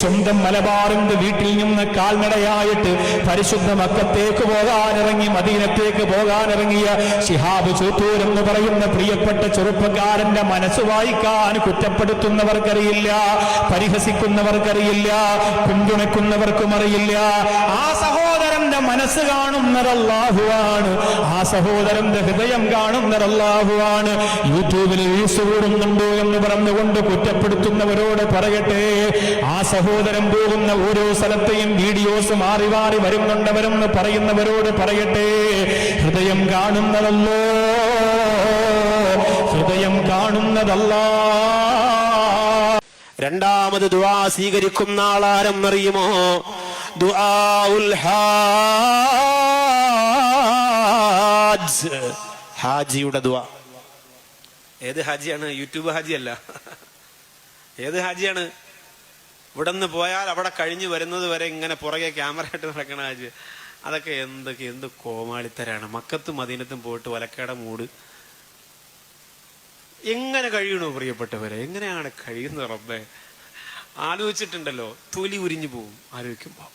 സ്വന്തം മലബാറിന്റെ വീട്ടിൽ നിന്ന് കാൽനടയായിട്ട് പരിശുദ്ധ മക്കത്തേക്ക് പോകാനിറങ്ങി മദീനത്തേക്ക് പോകാനിറങ്ങിയ ഷിഹാബ് ചൂത്തൂർ എന്ന് പറയുന്ന പ്രിയപ്പെട്ട ചെറുപ്പക്കാരന്റെ മനസ്സ് വായിക്കാൻ കുറ്റപ്പെടുത്തുന്നവർക്കറിയില്ല പരിഹസിക്കുന്നവർക്കറിയില്ല പിന്തുണയ്ക്കുന്നവർക്കും അറിയില്ല. ആ സഹോദരന്റെ മനസ്സ് കാണുന്നത് അള്ളാഹുവാണ് ആ സഹോദരന്റെ ഹൃദയം കാണുന്നത് അള്ളാഹുവാണ് യൂട്യൂബിൽ വീസ് കൂടുന്നുണ്ടോ എന്ന് പറഞ്ഞുകൊണ്ട് കുറ്റപ്പെടുത്തുന്നവരോട് പറയട്ടെ. ആ സഹോദരൻ പോകുന്ന ഓരോ സ്ഥലത്തെയും വീഡിയോസ് മാറി മാറി വരുന്നുണ്ടവരെന്ന് പറയുന്നവരോട് പറയട്ടെ. ഹൃദയം കാണുന്നതല്ലോ. ഹൃദയം കാണുന്നതല്ല. രണ്ടാമത് ദുവാ സ്വീകരിക്കുന്ന ആളാരെന്നറിയുമോ? ഹാജ്. ഹാജിയുടെ ദുആ. ഏത് ഹാജിയാണ്? യൂട്യൂബ് ഹാജിയല്ല. ഏത് ഹാജിയാണ്? ഇവിടെ നിന്ന് പോയാൽ അവിടെ കഴിഞ്ഞു വരുന്നത് വരെ ഇങ്ങനെ പുറകെ ക്യാമറ ആയിട്ട് നടക്കണ ഹാജി. അതൊക്കെ എന്തൊക്കെ എന്ത് കോമാളിത്തരാണ്. മക്കത്തും മദീനത്തും പോയിട്ട് വലക്കേട മൂട്. എങ്ങനെ കഴിയണു പ്രിയപ്പെട്ടവരെ? എങ്ങനെയാണ് കഴിയുന്നത് റബ്ബെ? ആലോചിച്ചിട്ടുണ്ടല്ലോ തൊലി ഉരിഞ്ഞു പോവും ആലോചിക്കുമ്പോൾ